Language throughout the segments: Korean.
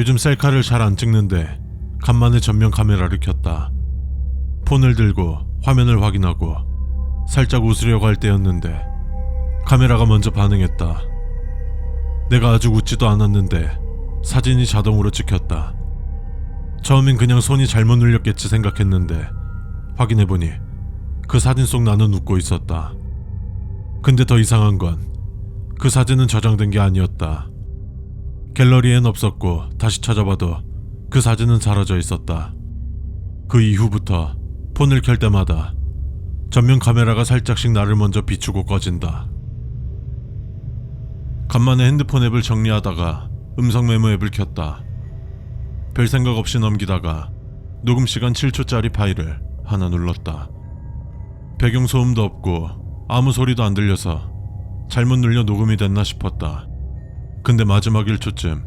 요즘 셀카를 잘 안 찍는데 간만에 전면 카메라를 켰다. 폰을 들고 화면을 확인하고 살짝 웃으려고 할 때였는데 카메라가 먼저 반응했다. 내가 아직 웃지도 않았는데 사진이 자동으로 찍혔다. 처음엔 그냥 손이 잘못 눌렸겠지 생각했는데 확인해보니 그 사진 속 나는 웃고 있었다. 근데 더 이상한 건 그 사진은 저장된 게 아니었다. 갤러리엔 없었고 다시 찾아봐도 그 사진은 사라져 있었다. 그 이후부터 폰을 켤 때마다 전면 카메라가 살짝씩 나를 먼저 비추고 꺼진다. 간만에 핸드폰 앱을 정리하다가 음성 메모 앱을 켰다. 별 생각 없이 넘기다가 녹음 시간 7초짜리 파일을 하나 눌렀다. 배경 소음도 없고 아무 소리도 안 들려서 잘못 눌려 녹음이 됐나 싶었다. 근데 마지막 1초쯤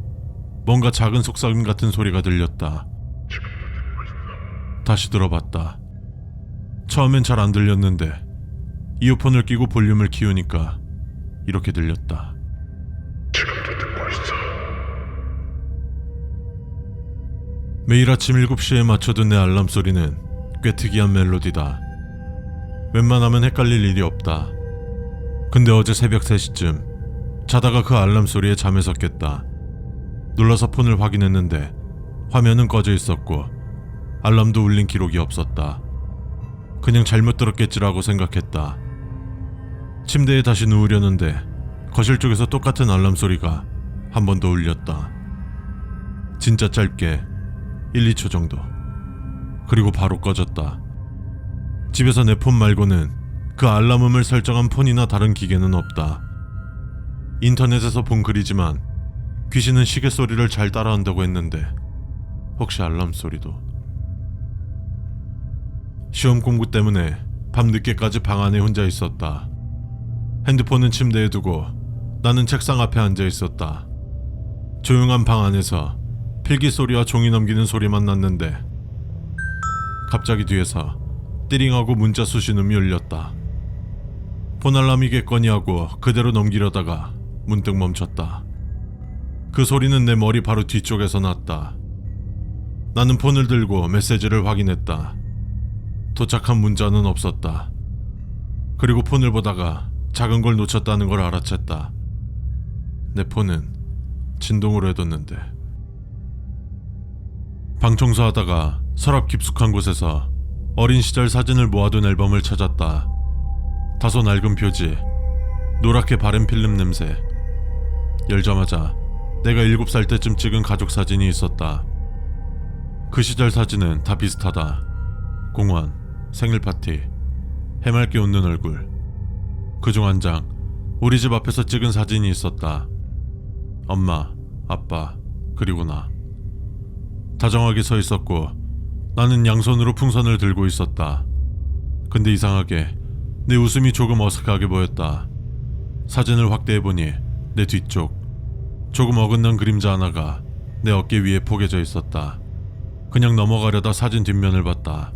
뭔가 작은 속삭임 같은 소리가 들렸다. 다시 들어봤다. 처음엔 잘 안 들렸는데 이어폰을 끼고 볼륨을 키우니까 이렇게 들렸다. 매일 아침 7시에 맞춰둔 내 알람 소리는 꽤 특이한 멜로디다. 웬만하면 헷갈릴 일이 없다. 근데 어제 새벽 3시쯤 자다가 그 알람 소리에 잠에서 깼다. 눌러서 폰을 확인했는데 화면은 꺼져 있었고 알람도 울린 기록이 없었다. 그냥 잘못 들었겠지라고 생각했다. 침대에 다시 누우려는데 거실 쪽에서 똑같은 알람 소리가 한 번 더 울렸다. 진짜 짧게 1, 2초 정도. 그리고 바로 꺼졌다. 집에서 내 폰 말고는 그 알람음을 설정한 폰이나 다른 기계는 없다. 인터넷에서 본 글이지만 귀신은 시계 소리를 잘 따라한다고 했는데 혹시 알람 소리도 시험 공부 때문에 밤 늦게까지 방 안에 혼자 있었다. 핸드폰은 침대에 두고 나는 책상 앞에 앉아 있었다. 조용한 방 안에서 필기 소리와 종이 넘기는 소리만 났는데 갑자기 뒤에서 띠링하고 문자 수신 음이 울렸다. 폰 알람이겠거니 하고 그대로 넘기려다가 문득 멈췄다. 그 소리는 내 머리 바로 뒤쪽에서 났다. 나는 폰을 들고 메시지를 확인했다. 도착한 문자는 없었다. 그리고 폰을 보다가 작은 걸 놓쳤다는 걸 알아챘다. 내 폰은 진동으로 해뒀는데. 방 청소하다가 서랍 깊숙한 곳에서 어린 시절 사진을 모아둔 앨범을 찾았다. 다소 낡은 표지, 노랗게 바른 필름 냄새. 열자마자 내가 7살 때쯤 찍은 가족 사진이 있었다. 그 시절 사진은 다 비슷하다. 공원, 생일 파티, 해맑게 웃는 얼굴. 그중 한 장, 우리 집 앞에서 찍은 사진이 있었다. 엄마, 아빠, 그리고 나. 다정하게 서 있었고, 나는 양손으로 풍선을 들고 있었다. 근데 이상하게 내 웃음이 조금 어색하게 보였다. 사진을 확대해보니 내 뒤쪽, 조금 어긋난 그림자 하나가 내 어깨 위에 포개져 있었다. 그냥 넘어가려다 사진 뒷면을 봤다.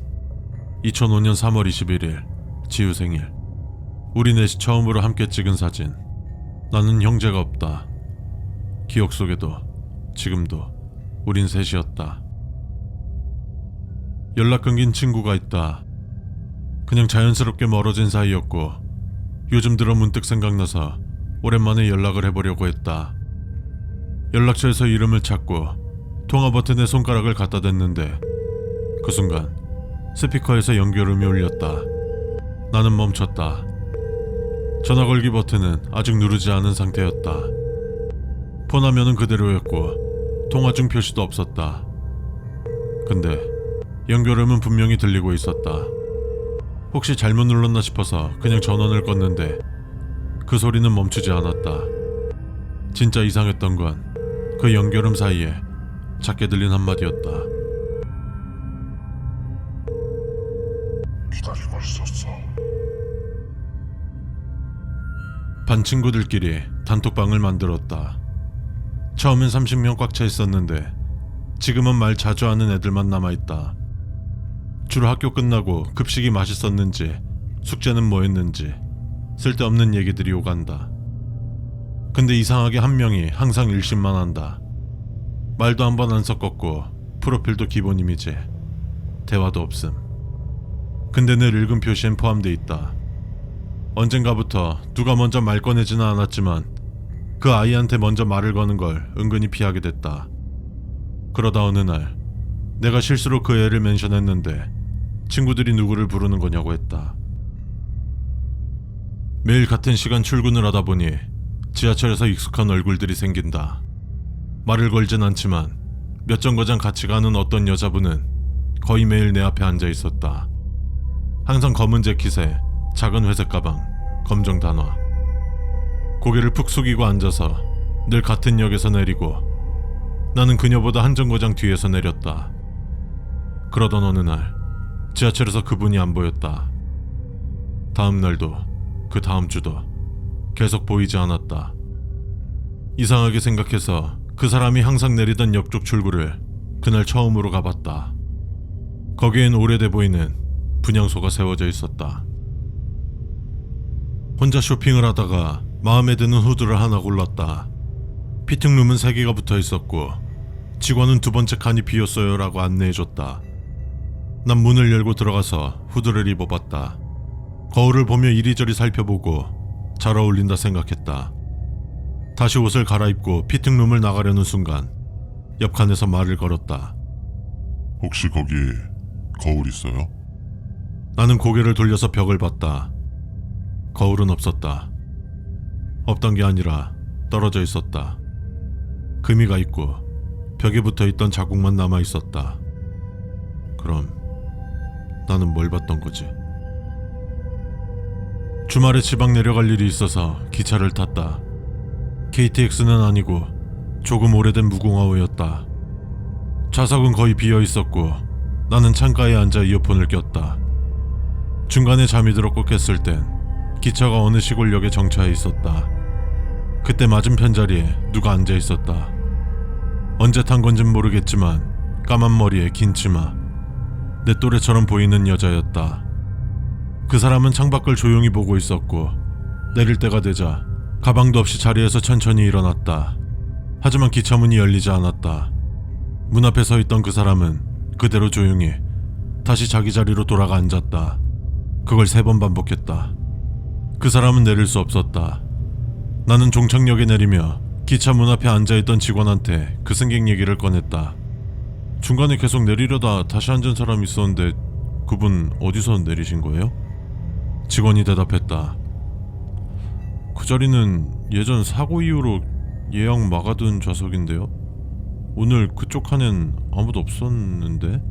2005년 3월 21일, 지우 생일. 우리 넷이 처음으로 함께 찍은 사진. 나는 형제가 없다. 기억 속에도, 지금도, 우린 셋이었다. 연락 끊긴 친구가 있다. 그냥 자연스럽게 멀어진 사이였고, 요즘 들어 문득 생각나서 오랜만에 연락을 해보려고 했다. 연락처에서 이름을 찾고 통화 버튼에 손가락을 갖다 댔는데 그 순간 스피커에서 연결음이 울렸다. 나는 멈췄다. 전화 걸기 버튼은 아직 누르지 않은 상태였다. 폰 화면은 그대로였고 통화 중 표시도 없었다. 근데 연결음은 분명히 들리고 있었다. 혹시 잘못 눌렀나 싶어서 그냥 전원을 껐는데 그 소리는 멈추지 않았다. 진짜 이상했던 건 그 연결음 사이에 작게 들린 한마디였다. 기다리고 있었어. 반 친구들끼리 단톡방을 만들었다. 처음엔 30명 꽉 차 있었는데 지금은 말 자주 하는 애들만 남아있다. 주로 학교 끝나고 급식이 맛있었는지 숙제는 뭐였는지 쓸데없는 얘기들이 오간다. 근데 이상하게 한 명이 항상 일심만 한다. 말도 한 번 안 섞었고 프로필도 기본 이미지. 대화도 없음. 근데 늘 읽은 표시엔 포함돼 있다. 언젠가부터 누가 먼저 말 꺼내지는 않았지만 그 아이한테 먼저 말을 거는 걸 은근히 피하게 됐다. 그러다 어느 날 내가 실수로 그 애를 멘션했는데 친구들이 누구를 부르는 거냐고 했다. 매일 같은 시간 출근을 하다 보니 지하철에서 익숙한 얼굴들이 생긴다. 말을 걸진 않지만 몇 정거장 같이 가는 어떤 여자분은 거의 매일 내 앞에 앉아 있었다. 항상 검은 재킷에 작은 회색 가방, 검정 단화. 고개를 푹 숙이고 앉아서 늘 같은 역에서 내리고 나는 그녀보다 한 정거장 뒤에서 내렸다. 그러던 어느 날 지하철에서 그분이 안 보였다. 다음 날도 그 다음 주도 계속 보이지 않았다. 이상하게 생각해서 그 사람이 항상 내리던 역쪽 출구를 그날 처음으로 가봤다. 거기엔 오래돼 보이는 분향소가 세워져 있었다. 혼자 쇼핑을 하다가 마음에 드는 후드를 하나 골랐다. 피팅룸은 세 개가 붙어 있었고 직원은 두 번째 칸이 비었어요라고 안내해줬다. 난 문을 열고 들어가서 후드를 입어봤다. 거울을 보며 이리저리 살펴보고 잘 어울린다 생각했다. 다시 옷을 갈아입고 피팅룸을 나가려는 순간 옆 칸에서 말을 걸었다. 혹시 거기 거울 있어요? 나는 고개를 돌려서 벽을 봤다. 거울은 없었다. 없던 게 아니라 떨어져 있었다. 금이가 있고 벽에 붙어 있던 자국만 남아 있었다. 그럼 나는 뭘 봤던 거지? 주말에 지방 내려갈 일이 있어서 기차를 탔다. KTX는 아니고 조금 오래된 무궁화호였다. 좌석은 거의 비어 있었고 나는 창가에 앉아 이어폰을 꼈다. 중간에 잠이 들어 꺾였을 땐 기차가 어느 시골역에 정차해 있었다. 그때 맞은편 자리에 누가 앉아 있었다. 언제 탄 건진 모르겠지만 까만 머리에 긴 치마. 내 또래처럼 보이는 여자였다. 그 사람은 창밖을 조용히 보고 있었고 내릴 때가 되자 가방도 없이 자리에서 천천히 일어났다. 하지만 기차 문이 열리지 않았다. 문 앞에 서 있던 그 사람은 그대로 조용히 다시 자기 자리로 돌아가 앉았다. 그걸 세 번 반복했다. 그 사람은 내릴 수 없었다. 나는 종착역에 내리며 기차 문 앞에 앉아있던 직원한테 그 승객 얘기를 꺼냈다. 중간에 계속 내리려다 다시 앉은 사람이 있었는데 그분 어디서 내리신 거예요? 직원이 대답했다. 그 자리는 예전 사고 이후로 예약 막아둔 좌석인데요. 오늘 그쪽 칸엔 아무도 없었는데?